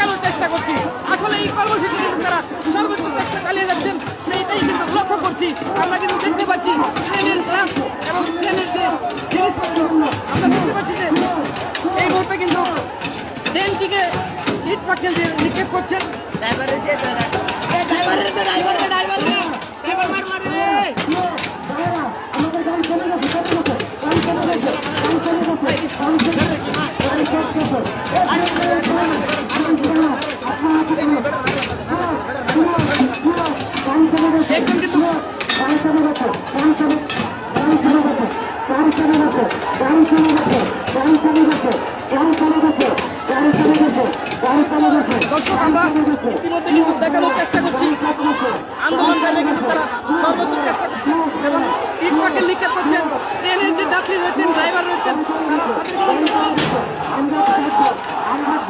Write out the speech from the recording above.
দেখানোর চেষ্টা করছি। আসলে এই কর্মসূচি কিন্তু তারা সর্বোচ্চ চেষ্টা চালিয়ে যাচ্ছেন। সেইটাই কিন্তু লক্ষ্য করছি। আমরা কিন্তু দেখতে পাচ্ছি ট্রেনের গ্লাস এবং ট্রেনের যে জিনিসপত্রগুলো আমরা দেখতে পাচ্ছি যে এই মুহূর্তে কিন্তু ট্রেনটিকে ইট পাচ্ছেন যে নিক্ষেপ করছেন। ড্রাইভারের যে ড্রাইভারের ড্রাইভারের ড্রাইভার ড্রাইভার মার মারে। আমাদের গাড়ি চলে গেছে গাড়ি চলে গেছে গাড়ি চলে গেছে গাড়ি চলে গেছে গাড়ি চলে গেছে গাড়ি চলে গেছে দর্শক আমরা ইতিমধ্যে দেখানোর চেষ্টা করছি। আন্দোলনকারী কিন্তু তারা। সর্বোচ্চ চেষ্টা করছেন এবং ইট লিখে করছেন ট্রেনের যে যাত্রী রয়েছেন ড্রাইভার